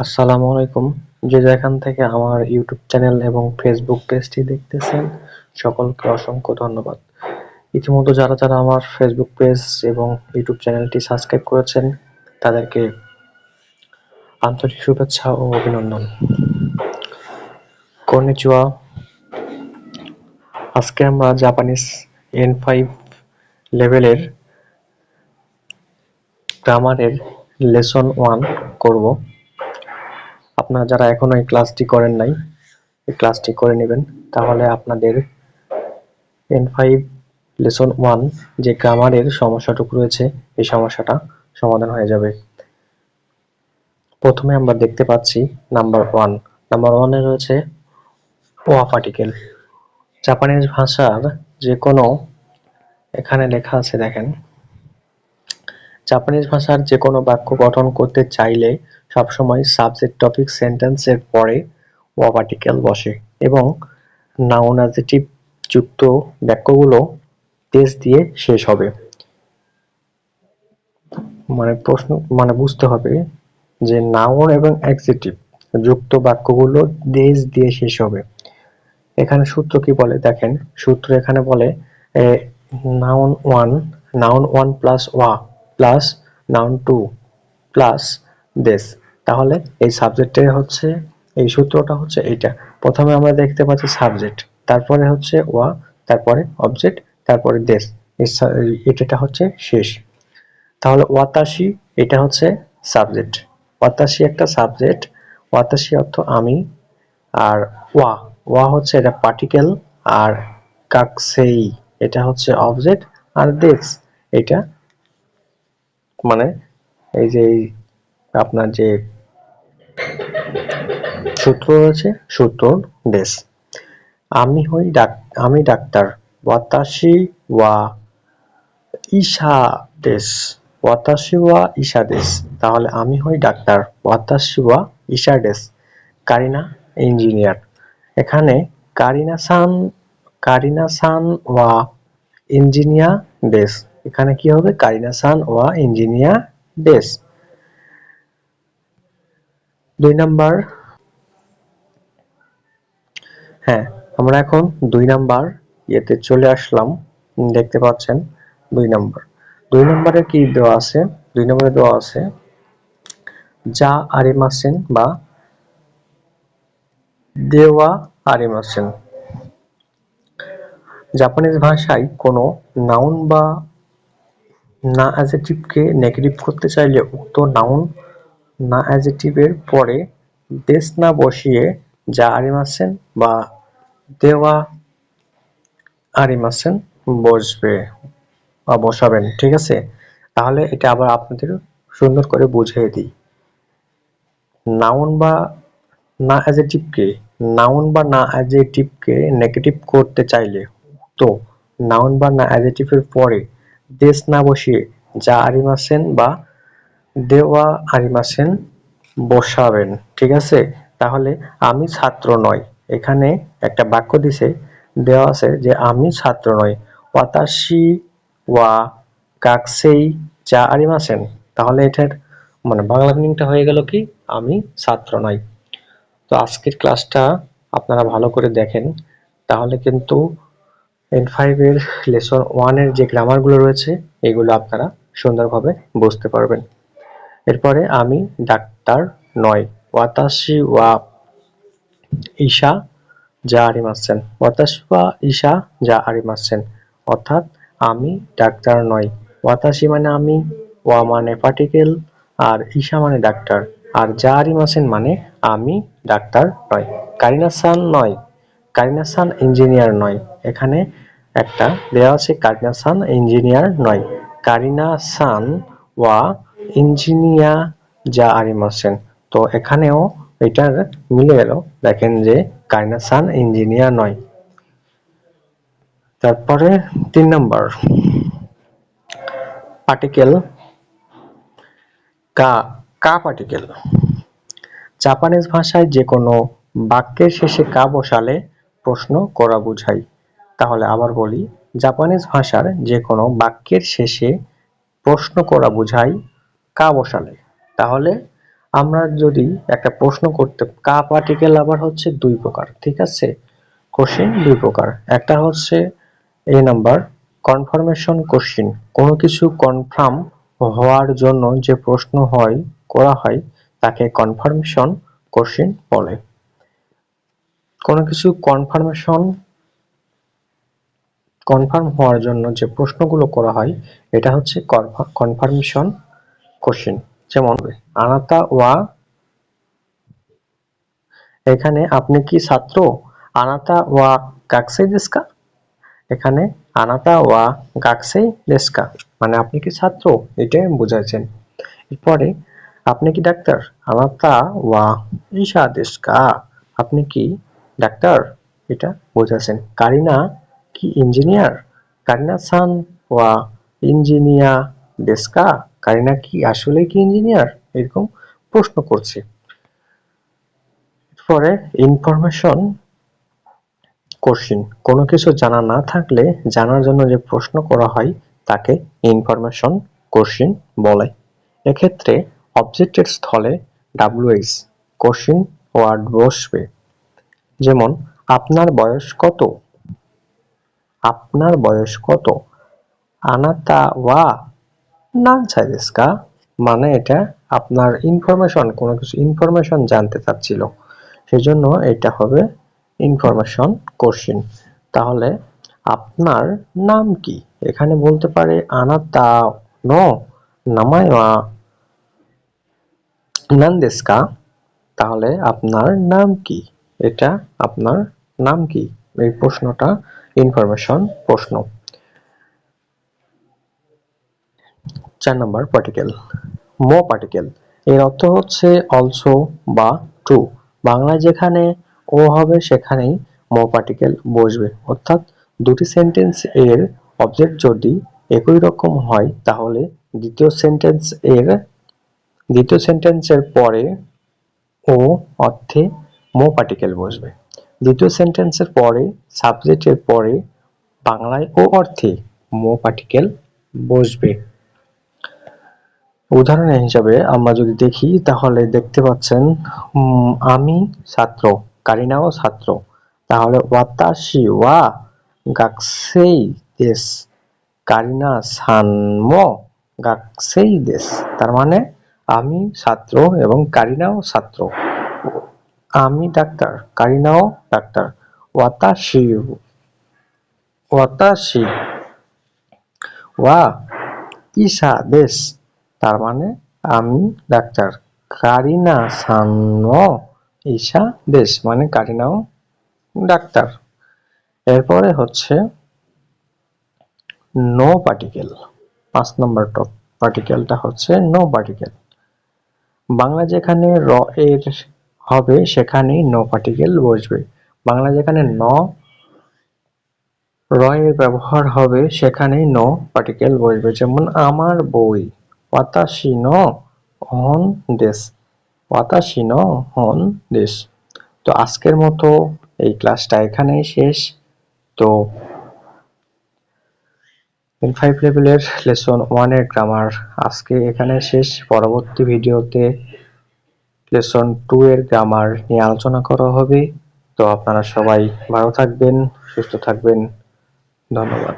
আসসালামু আলাইকুম। যে যেখান থেকে আমার ইউটিউব চ্যানেল এবং ফেসবুক পেজটি দেখতেছেন, সকলকে অসংখ্য ধন্যবাদ। ইতিমধ্যে যারা যারা আমার ফেসবুক পেজ এবং ইউটিউব চ্যানেলটি সাবস্ক্রাইব করেছেন, তাদেরকে আন্তরিক শুভেচ্ছা ও অভিনন্দন। কর্নিচুয়া আজকে আমরা জাপানিজ এন ফাইভ লেভেলের গ্রামারের লেসন ওয়ান করব। আপনারা যারা এখনও এই ক্লাসটি করেন নাই, এই ক্লাসটি করে নেবেন। তাহলে আপনাদের এন ফাইভ লেসন ওয়ান যে গ্রামারের সমস্যাটুকু রয়েছে, এই সমস্যাটা সমাধান হয়ে যাবে। প্রথমে আমরা দেখতে পাচ্ছি নাম্বার ওয়ান নাম্বার ওয়ানে রয়েছে ওয়া পার্টিকেল জাপানিজ ভাষার যে কোনো, এখানে লেখা আছে দেখেন। জাপানিজ ভাষার যে কোনো বাক্য গঠন করতে চাইলে সবসময় সাবজেক্ট টপিক সেন্টেন্সের পরে ওয়া পার্টিকেল বসে এবং নাউন অ্যাডজেক্টিভ যুক্ত বাক্যগুলো তেজ দিয়ে শেষ হবে। মানে প্রশ্ন মানে বুঝতে হবে যে নাউন এবং অ্যাডজেক্টিভ যুক্ত বাক্যগুলো দেশ দিয়ে শেষ হবে। এখানে সূত্র কি বলে? দেখেন, সূত্র এখানে বলে noun one noun one plus ওয়া প্লাস নাউন টু প্লাস দেশ তাহলে এই সাবজেক্টের হচ্ছে, এই সূত্রটা হচ্ছে এইটা। প্রথমে আমরা দেখতে পাচ্ছি সাবজেক্ট তারপরে হচ্ছে ওয়া, তারপরে অবজেক্ট তারপরে দেশ এটা হচ্ছে শেষ। তাহলে ওয়াতাশি এটা হচ্ছে সাবজেক্ট ওয়াতাশি একটা সাবজেক্ট ওয়াতাশি অর্থ আমি, আর ওয়া ওয়া হচ্ছে এটা পার্টিকেল আর কাকসেই, এটা হচ্ছে অবজেক্ট আর দেশ এটা মানে এই যে আপনার যে সূত্র রয়েছে, সূত্র দেশ। আমি হই ডাক, আমি ডাক্তার। ওয়াতাশি ওয়া ইশা দেশ। ওয়াতাশি ওয়া ইশা দেশ। তাহলে আমি হই ডাক্তার। ওয়াতাশি ওয়া ইশা দেশ। কারিনা ইঞ্জিনিয়ার। এখানে কারিনা সান কারিনা সান ওয়া ইঞ্জিনিয়ার দেশ। এখানে কি হবে? কারিনা সান ওয়া ইঞ্জিনিয়ার দেশ দুই নাম্বার। হ্যাঁ আমরা এখন দুই নাম্বার ইয়েতে চলে আসলাম। দেখতে পাচ্ছেন, দুই নাম্বার। দুই নম্বরে কি দেওয়া আছে? দুই নম্বরে দেওয়া আছে যা আরিমাসেন বা দেওয়া আরিমাসেন। জাপানিজ ভাষায় কোনো নাউন বা না অ্যাজেটিভকে নেগেটিভ করতে চাইলে উক্ত নাউন না অ্যাজেটিভের পরে দেশ না বসিয়ে যা আরিমাসেন বা দেওয়া আরিমাসেন বসবে বা বসাবেন, ঠিক আছে? তাহলে এটা আবার আপনাদের সুন্দর করে বুঝিয়ে দিই। নাউন বা না অ্যাজেটিভকে নাউন বা না অ্যাজেটিভকে নেগেটিভ করতে চাইলে তো নাউন বা না অ্যাজেটিভের পরে দেশ না বসিয়ে যা আরিমাসেন বা দেওয়া আরিমাসেন বসাবেন, ঠিক আছে? তাহলে আমি ছাত্র নয় এখানে একটা বাক্য দিছে, দেওয়া আছে যে আমি ছাত্র নই। ওয়াতাশি ওয়া কাকসেই যা আরিমাসেন তাহলে এটার মানে বাংলা মিনিংটা হয়ে গেল কি? আমি ছাত্র নই। তো আজকের ক্লাসটা আপনারা ভালো করে দেখেন। তাহলে কিন্তু এন ফাইভের লেসন ওয়ানের যে গ্রামারগুলো রয়েছে, এগুলো আপনারা সুন্দরভাবে বুঝতে পারবেন। এরপরে আমি ডাক্তার নয় ওয়াতাশি ওয়া ঈশা যা আরিমাসেন ওয়াতাশি ওয়া ঈশা যা আরিমাসেন অর্থাৎ আমি ডাক্তার নই ওয়াতাশি মানে আমি, ওয়া মানে পার্টিকেল আর ঈশা মানে ডাক্তার। আর যা আরিমাসেন মানে আমি ডাক্তার নয়। কারিনা সান নয়। কারিনা সান ইঞ্জিনিয়ার নয়। এখানে একটা দেওয়া আছে কারিনা সান ইঞ্জিনিয়ার নয়। কারিনা সান ওয়া ইঞ্জিনিয়ার যা আরিমাসেন তো এখানেও এটার মিলে গেল। দেখেন যে কারিনা সান ইঞ্জিনিয়ার নয়। তারপরে তিন নম্বর। পার্টিকেল কা কা পার্টিকেল জাপানিজ ভাষায় যে কোনো বাক্যের শেষে কা বসালে প্রশ্ন করা বোঝায়। তাহলে আবার বলি, জাপানিজ ভাষার যে কোনো বাক্যের শেষে প্রশ্ন করা বোঝায় কা বসালে। তাহলে আমরা যদি একটা প্রশ্ন করতে, কা পার্টিকেল আবার হচ্ছে দুই প্রকার, ঠিক আছে? কোশ্চিন দুই প্রকার। একটা হচ্ছে এই নাম্বার কনফার্মেশন কোশ্চিন কোনো কিছু কনফার্ম হওয়ার জন্য যে প্রশ্ন হয়, করা হয়, তাকে কনফার্মেশন কোশ্চিন বলে। কোনো কিছু কনফার্মেশন কনফার্ম হওয়ার জন্য যে প্রশ্নগুলো করা হয়, এটা হচ্ছে কনফার্মেশন কোশ্চিন যেমন, আনাতা ওয়া, এখানে আপনি কি ছাত্র? আনাতা ওয়া গাকসেই দেস্কা এখানে আনাতা ওয়া গাকসেই দেস্কা মানে আপনি কি ছাত্র? এটাই বোঝাচ্ছেন এরপরে, আপনি কি ডাক্তার? আনাতা ওয়া ইশা দেস্কা আপনি কি ডাক্তার? এটা বোঝাচ্ছেন কারিনা কি ইঞ্জিনিয়ার কারিনা সান ওয়া ইঞ্জিনিয়ার দেস্কা কারিনা কি আসলে কি ইঞ্জিনিয়ার এরকম প্রশ্ন করছে পরে ইনফরমেশন কোশ্চিন কোনো কিছু জানা না থাকলে জানার জন্য যে প্রশ্ন করা হয় তাকে ইনফরমেশন কোশ্চিন বলে এক্ষেত্রে অবজেক্টের স্থলে ডাব্লিউএইচ কোশ্চিন ওয়ার্ড বসবে। যেমন আপনার বয়স কত আপনার বয়স কত? আনাতা ওয়া নানসাই দেস্কা মানে এটা আপনার ইনফরমেশন কোনো কিছু ইনফরমেশন জানতে চাচ্ছিল। সেজন্য এটা হবে ইনফরমেশন কোশ্চিন তাহলে আপনার নাম কি? এখানে বলতে পারে আনাতা নো নামায় ওয়া নান দেস্কা তাহলে আপনার নাম কি? এটা আপনার নাম কি? এই প্রশ্নটা ইনফরমেশন প্রশ্ন। চার নম্বর পার্টিকেল মো পার্টিকেল এর অর্থ হচ্ছে অলসো বা টু বাংলায় যেখানে ও হবে, সেখানেই মো পার্টিকেল বসবে। অর্থাৎ দুটি সেন্টেন্স এর অবজেক্ট যদি একই রকম হয়, তাহলে দ্বিতীয় সেন্টেন্স এর, দ্বিতীয় সেন্টেন্সের পরে ও অর্থে মো পার্টিকেল বসবে। দ্বিতীয় সেন্টেন্সের পরে, সাবজেক্টের পরে বাংলায় ও অর্থে মো পার্টিকেল বসবে। উদাহরণ হিসাবে আমরা যদি দেখি, তাহলে দেখতে পাচ্ছেন আমি ছাত্র, কারিনাও ছাত্র। তাহলে ওয়াতাশি ওয়া গাকসেই দেশ, কারিনা সানমো গাকসেই দেশ। তার মানে আমি ছাত্র এবং কারিনাও ছাত্র। আমি ডাক্তার, কারিনাও ডাক্তার। ওয়াতাশি ওয়াতাশি ওয়া ইসা দেশ তার মানে আমি ডাক্তার। কারিনা সানো ঈশা দেশ মানে কারিনাও ডাক্তার। এরপরে হচ্ছে নো পার্টিকেল পাঁচ নম্বর টপ পার্টিকেলটা হচ্ছে নো পার্টিকেল বাংলা যেখানে র এর হবে, সেখানেই নো পার্টিকেল বসবে। বাংলা যেখানে ন র এর ব্যবহার হবে, সেখানেই নো পার্টিকেল বসবে। যেমন আমার বই ওয়াতাশি নো হন দেশ ওয়াতাশি নো হন দেশ তো আজকের মতো এই ক্লাসটা এখানেই শেষ। তো ইন ফাইভ লেভেলের লেসন ওয়ানের গ্রামার আজকে এখানে শেষ। পরবর্তী ভিডিওতে লেসন টু এর গ্রামার নিয়ে আলোচনা করা হবে। তো আপনারা সবাই ভালো থাকবেন, সুস্থ থাকবেন। ধন্যবাদ।